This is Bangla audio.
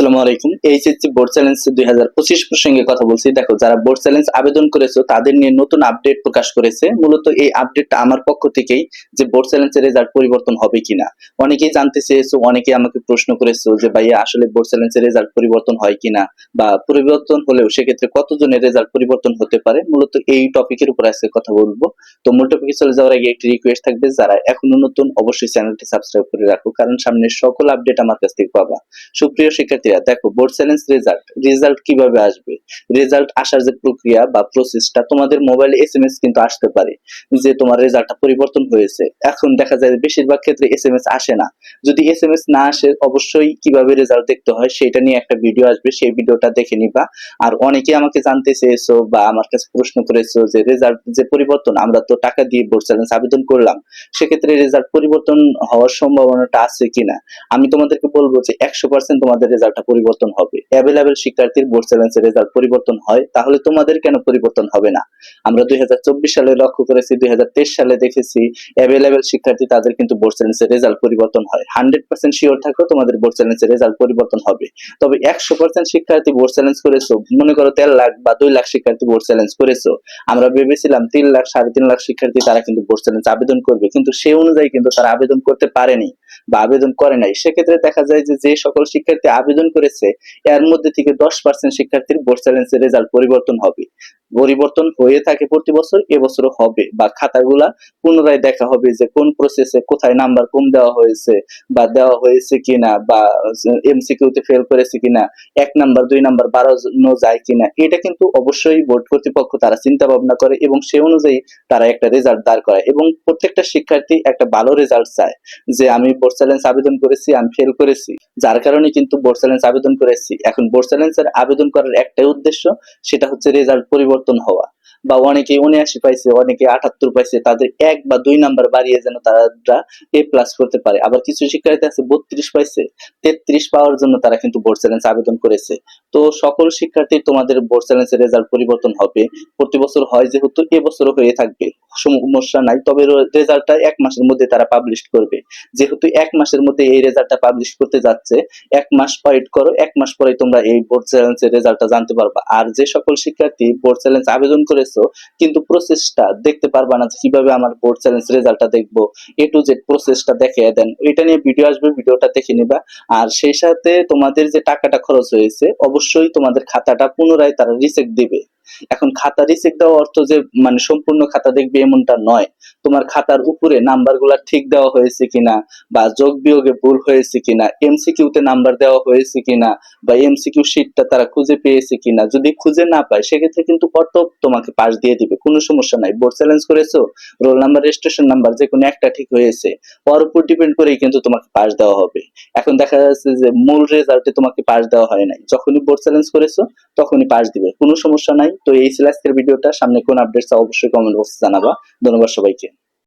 আসসালামু আলাইকুম। এইচএসসি বোর্ড চ্যালেঞ্জ দুই হাজার পঁচিশ প্রসঙ্গে কথা বলছি। দেখো, যারা বোর্ড চ্যালেঞ্জ আবেদন করেছ, তাদের নিয়ে নতুন আপডেট প্রকাশ করেছে। মূলত এই আপডেটটা আমার পক্ষ থেকেই যে বোর্ড চ্যালেঞ্জের রেজাল্ট পরিবর্তন হবে কিনা। অনেকেই জানতে চেয়েছো, অনেকেই আমাকে প্রশ্ন করেছ যে, ভাইয়া, আসলে বোর্ড চ্যালেঞ্জের রেজাল্ট পরিবর্তন হয় কিনা? বা পরিবর্তন হলেও সেক্ষেত্রে কতজনের রেজাল্ট পরিবর্তন হতে পারে? মূলত এই টপিকের উপর আজকে কথা বলব। তো মূল টপিকে চলে যাওয়ার আগে একটি রিকোয়েস্ট থাকবে, যারা এখনও নতুন, অবশ্যই চ্যানেলটি সাবস্ক্রাইব করে রাখো, কারণ সামনে সকল আপডেট আমার কাছ থেকে পাবা। সুপ্রিয় শিক্ষার্থীরা দেখো বোর্ড চ্যালেঞ্জ রেজাল্ট রেজাল্ট কীভাবে আসবে? রেজাল্ট আসার যে প্রক্রিয়া বা প্রসেসটা তোমাদের মোবাইলে এস এম এস কিন্তু আসতে পারে, যে তোমার রেজাল্টটা পরিবর্তন হয়েছে। এখন দেখা যায় বেশিরভাগ ক্ষেত্রে এস এম এস আসে না। যদি এস এম এস না আসে, অবশ্যই কীভাবে রেজাল্ট দেখতে হয় সেটা নিয়ে একটা ভিডিও আসবে, সেই ভিডিওটা দেখে নিবা। আর অনেকে আমাকে জানতে চেয়েছো বা আমার কাছে প্রশ্ন করেছ যে রেজাল্ট যে পরিবর্তন, আমরা তো টাকা দিয়ে বোর্ড চ্যালেঞ্জ আবেদন করলাম, সেক্ষেত্রে রেজাল্ট পরিবর্তন হওয়ার সম্ভাবনাটা আছে কিনা? আমি তোমাদেরকে বলব যে একশো পার্সেন্ট তোমাদের রেজাল্টটা পরিবর্তন হবে। অ্যাভেলেবেল শিক্ষার্থীর বোর্ড চ্যালেঞ্জের রেজাল্ট পরিবর্তন হয়, তাহলে তোমাদের কেন পরিবর্তন হবে না? আমরা দুই সালে লক্ষ্য করেছি, দুই সালে দেখেছি অ্যাভেলেবেল শিক্ষার্থী তাদের কিন্তু বোর্ড চ্যালেঞ্জের রেজাল্ট পরিবর্তন হয়। হান্ড্রেড পার্সেন্ট শিওর থাকো, তোমাদের বোর্ড চ্যালেঞ্জের রেজাল্ট পরিবর্তন হবে। তবে একশো পার্সেন্ট শিক্ষার্থী বোর্ড চ্যালেঞ্জ করেছ, মনে করো দেড় লাখ বা দুই লাখ শিক্ষার্থী বোর্ড চ্যালেঞ্জ করেছ। আমরা ভেবেছিলাম তিন লাখ, সাড়ে তিন লাখ শিক্ষার্থী তারা কিন্তু বোর্ড চ্যালেঞ্জ আবেদন করবে, কিন্তু সেই অনুযায়ী কিন্তু তারা আবেদন করতে পারেনি বা আবেদন করে নাই। সেক্ষেত্রে দেখা যায় যে সকল শিক্ষার্থী আবেদন করেছে এর মধ্যে থেকে দশ পার্সেন্ট শিক্ষার্থীর বোর্ড চ্যালেঞ্জের রেজাল্ট পরিবর্তন হবে। পরিবর্তন হয়ে থাকে প্রতি বছর এবছর হবে বা খাতাগুলা পুনরায় দেখা হবে যে কোন প্রসেসে কোথায় নাম্বার কম দেওয়া হয়েছে বা দেওয়া হয়েছে কিনা বা এমসিকিউতে ফেল করেছে কিনা, এক নাম্বার দুই নাম্বার বাড়ানো যায় কিনা, এটা কিন্তু অবশ্যই বোর্ড কর্তৃপক্ষ তারা চিন্তা ভাবনা করে এবং সে অনুযায়ী তারা একটা রেজাল্ট দাঁড় করায় এবং প্রত্যেকটা শিক্ষার্থী একটা ভালো রেজাল্ট চায় যে আমি বোর্ড চ্যালেঞ্জ আবেদন করেছি, আমি ফেল করেছি। যার কারণে কিন্তু বোর্ড চ্যালেঞ্জ আবেদন করেছি। এখন বোর্ড চ্যালেঞ্জের আবেদন করার একটাই উদ্দেশ্য, সেটা হচ্ছে রেজাল্ট পরিবর্তন হওয়া। বা অনেকে উনআশি পাইছে, অনেকে আটাত্তর পাইছে, তাদের এক বা দুই নাম্বার বাড়িয়ে যেন তারা এ প্লাস করতে পারে। আবার কিছু শিক্ষার্থী আছে বত্রিশ পাইছে, তেত্রিশ পাওয়ার জন্য তারা কিন্তু বোর্ড চ্যালেঞ্জ আবেদন করেছে। তো সকল শিক্ষার্থী তোমাদের বোর্ড চ্যালেঞ্জের রেজাল্ট পরিবর্তন হবে। প্রতি বছর হয় যেহেতু এবছরও হয়ে থাকবে, সমস্যা নাই, তবে রেজাল্টটা এক মাসের মধ্যে তারা পাবলিশ করবে। যেহেতু এক মাসের মধ্যে এই রেজাল্টটা পাবলিশ করতে যাচ্ছে, এক মাস ওয়েট করো, এক মাস পরে তোমরা এই বোর্ড চ্যালেঞ্জের রেজাল্টটা জানতে পারবা। আর যে সকল শিক্ষার্থী বোর্ড চ্যালেঞ্জ আবেদন করেছ, কিন্তু প্রসেসটা দেখতে পারবা না কীভাবে আমার বোর্ড চ্যালেঞ্জ রেজাল্টটা দেখব। এ টু জেড প্রসেসটা দেখে দেন। এটা নিয়ে ভিডিও আসবে ভিডিওটা দেখে নিবা। আর সেই সাথে তোমাদের যে টাকাটা খরচ হয়েছে, অবশ্যই তোমাদের খাতাটা পুনরায় তারা রিসেক্ট দিবে। এখন খাতা রিসেট দেওয়া অর্থ যে মানে সম্পূর্ণ খাতা দেখবে এমনটা নয়। তোমার খাতার উপরে নাম্বারগুলা ঠিক দেওয়া হয়েছে কিনা, বা যোগ বিয়োগে ভুল হয়েছে কিনা এমসিকিউ তে নাম্বার দেওয়া হয়েছে কিনা, বা এমসিকিউ শিটটা তারা খুঁজে পেয়েছে কিনা, যদি খুঁজে না পায়, সেক্ষেত্রে কিন্তু কত তোমাকে পাস দিয়ে দিবে, কোনো সমস্যা নাই। বোর্ড চ্যালেঞ্জ করেছ রোল নাম্বার রেজিস্ট্রেশন নাম্বার যে কোনো একটা ঠিক হয়েছে, ওর উপর ডিপেন্ড করেই কিন্তু তোমাকে পাশ দেওয়া হবে। এখন দেখা যাচ্ছে যে, মূল রেজাল্টে তোমাকে পাশ দেওয়া হয় নাই। যখনই বোর্ড চ্যালেঞ্জ করেছ, তখনই পাশ দিবে, কোনো সমস্যা নাই। তো এই ছিল আজকের ভিডিওটা। সামনে কোন আপডেটস অবশ্যই কমেন্ট বক্সে জানাবা। ধন্যবাদ সবাইকে।